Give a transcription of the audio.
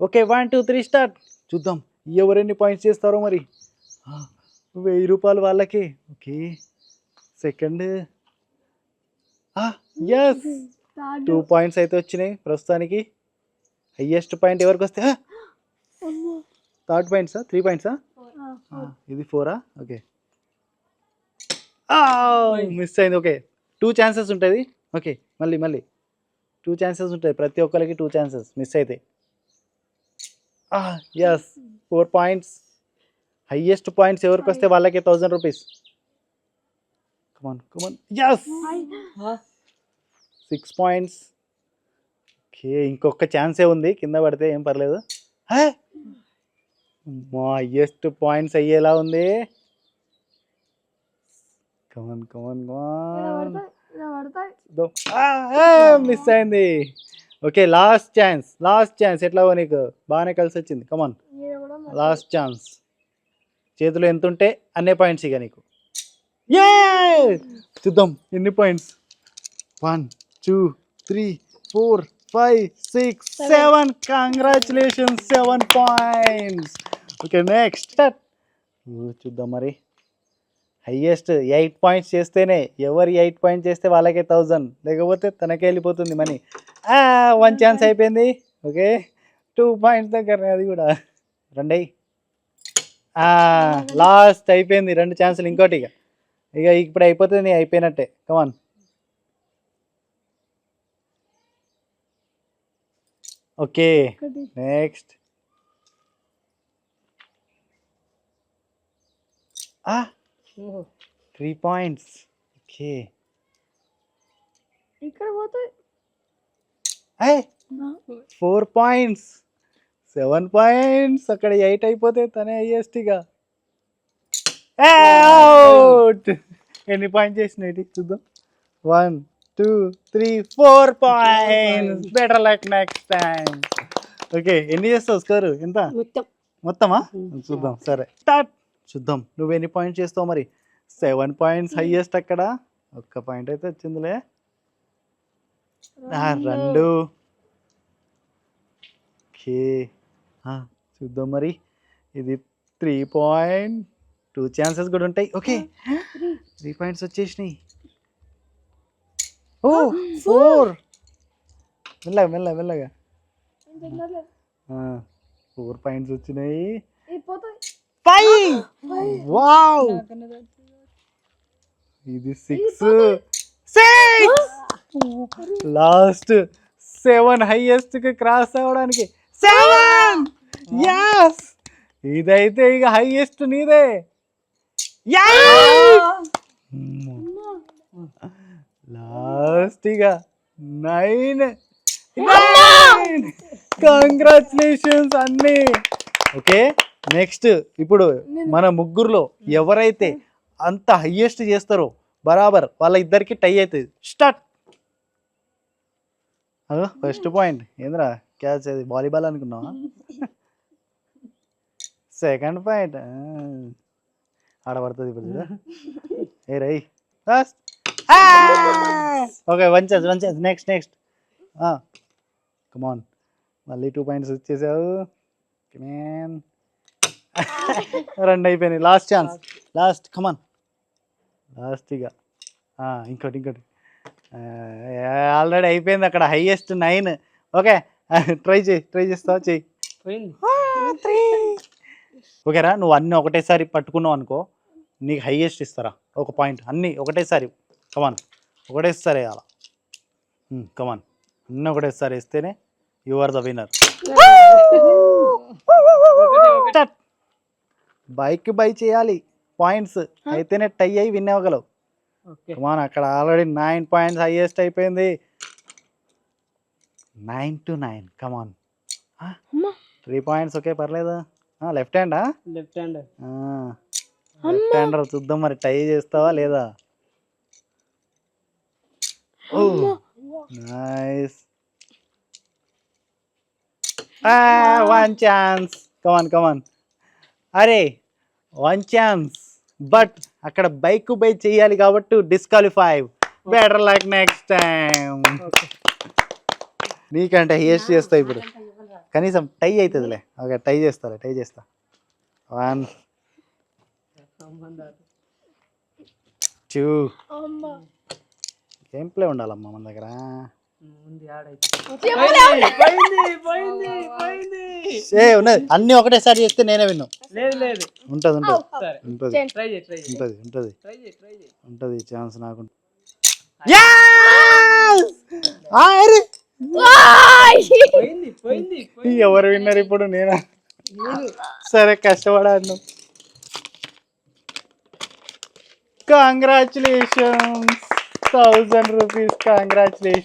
Okay one two three start చూద్దాం. ఎవరెన్ని points చేస్తారో మరి? ఆ, వెయ్యి రూపాయలు వాళ్ళకి. Okay. Second yes two points అయితే వచ్చినాయి ప్రస్తుతానికి. హయ్యెస్ట్ పాయింట్ ఎవరికి వస్తే థర్డ్ పాయింట్సా త్రీ పాయింట్సా ఇది ఫోరా ఓకే. మిస్ అయింది. ఓకే. టూ ఛాన్సెస్ ఉంటుంది ఓకే మళ్ళీ మళ్ళీ. టూ ఛాన్సెస్ ఉంటాయి. ప్రతి ఒక్కరికి టూ ఛాన్సెస్ మిస్ అయితే. Yes four points highest points ఎవరికి వస్తే వాళ్ళకి thousand rupees come on come on yes six points okay ఇంకొక ఛాన్సే ఉంది. కింద పడితే ఏం పర్లేదు! మా హయ్యెస్ట్ పాయింట్స్ అయ్యేలా ఉంది. Come on come on come on miss అయింది. Okay last chance last chance ఎట్లా నీకు బాగానే కలిసి వచ్చింది. కమాన్ లాస్ట్ ఛాన్స్ చేతిలో ఎంత ఉంటే అన్ని పాయింట్స్ ఇక నీకు. ఏ చూద్దాం ఎన్ని points one two three four five six seven congratulation seven points okay next చూద్దాం మరి. హయ్యెస్ట్ ఎయిట్ పాయింట్స్ చేస్తేనే ఎవరు ఎయిట్ పాయింట్స్ చేస్తే వాళ్ళకే థౌజండ్ లేకపోతే తనకే వెళ్ళిపోతుంది మనీ. వన్ ఛాన్స్ అయిపోయింది. ఓకే. టూ పాయింట్స్ దగ్గరనే అది కూడా. రండి లాస్ట్ అయిపోయింది. రెండు ఛాన్సులు ఇంకోటి ఇక. ఇక ఇప్పుడు అయిపోతుంది నీ అయిపోయినట్టే. Come on okay. Next three points okay. ఇక్కడ పోతే ఫోర్ పాయింట్స్ సెవెన్ పాయింట్స్ అక్కడ ఎయిట్ అయిపోతే తనే అవుట్ ఎన్ని పాయింట్స్ చేసినాయి? చూద్దాం. One two three four points better like next time okay ఎన్ని చేస్తావు స్కోర్ ఎంత? మొత్తం. మొత్తమా? చూద్దాం. సరే. స్టార్ట్ చూద్దాం. నువ్వు ఎన్ని పాయింట్స్ చేస్తావు మరి? సెవెన్ పాయింట్స్ హైయెస్ట్ అక్కడ. ఒక్క పాయింట్ అయితే వచ్చిందిలే. రెండు. ఓకే. చూద్దాం మరి. ఇది త్రీ పాయింట్ టూ ఛాన్సెస్ కూడా ఉంటాయి. ఓకే. త్రీ. పాయింట్స్ వచ్చేసినాయి. ఓ ఫోర్. మెల్లగా మెల్లగా మెల్లగా. ఫోర్ పాయింట్స్ వచ్చినాయి. ఫైవ్. వావ్. ఇది సిక్స్. సిక్స్. లాస్ట్ సెవెన్ హైయెస్ట్కి క్రాస్ అవ్వడానికి. సెవెన్! ఎస్ ఇదైతే ఇక హైయెస్ట్ నీదే. లాస్ట్ ఇక నైన్. నైన్ కంగ్రాచులేషన్స్ అన్నీ. ఓకే నెక్స్ట్ ఇప్పుడు మన ముగ్గురులో ఎవరైతే అంత హైయెస్ట్ చేస్తారో బరాబర్ వాళ్ళ ఇద్దరికి టై అవుతుంది స్టార్ట్ అదో ఫస్ట్ పాయింట్ ఏంద్రా? క్యాచ్ అది వాలీబాల్ అనుకున్నావా? సెకండ్ పాయింట్ ఆడ పడుతుంది ఇప్పుడు ఏ రై. Okay one chance one chance next next come on మళ్ళీ టూ పాయింట్స్ వచ్చేసావు కమాన్ రెండు అయిపోయినాయి. Last chance last come on last ఇక. Ah, ఇంకోటి ఇంకోటి. ఆల్రెడీ అయిపోయింది అక్కడ హైయెస్ట్ నైన్. ఓకే ట్రై చేయి ట్రై చేస్తావా చెయ్యి ఓకేరా నువ్వు అన్నీ ఒకటేసారి పట్టుకున్నావు అనుకో నీకు హైయెస్ట్ ఇస్తారా? ఒక పాయింట్. అన్నీ ఒకటేసారి కమాన్ ఒకటేసారి వేయాల? కమాన్ అన్నీ ఒకటేసారి వేస్తేనే యు ఆర్ ద విన్నర్ బైక్ బై చేయాలి. పాయింట్స్ అయితేనే టై అయి విన్ అవ్వగలవు. కమాన్ అక్కడ ఆల్రెడీ నైన్ పాయింట్స్ హైయెస్ట్ అయిపోయింది. Nine to nine come on three points okay పర్లేదు? లెఫ్ట్ హ్యాండా లెఫ్ట్ హ్యాండ్ లెఫ్ట్ హ్యాండర్ చూద్దాం మరి టై చేస్తావా లేదా? Nice one chance come on come on అరే వన్ ఛాన్స్ బట్ అక్కడ బైక్ బై చేయాలి కాబట్టి disqualify. Better like next time నీకంటే హేస్ట్ చేస్తావు ఇప్పుడు. కనీసం టై అవుతుందిలే ఓకే టై చేస్తాలే టై చేస్తా. వన్ టూ గేమ్ ప్లే ఉండాలమ్మా మన దగ్గర. ఉన్నది. అన్ని ఒకటేసారి చేస్తే నేనే విన్ను. లేదు లేదు. ఉంటుంది ఉంటుంది. ఉంటుంది. ఉంటుంది ఉంటుంది. ఉంటుంది ఛాన్స్ నాకు. ఎవరు విన్నారు ఇప్పుడు నేనా? సరే కష్టపడాను. Congratulations thousand rupees congratulation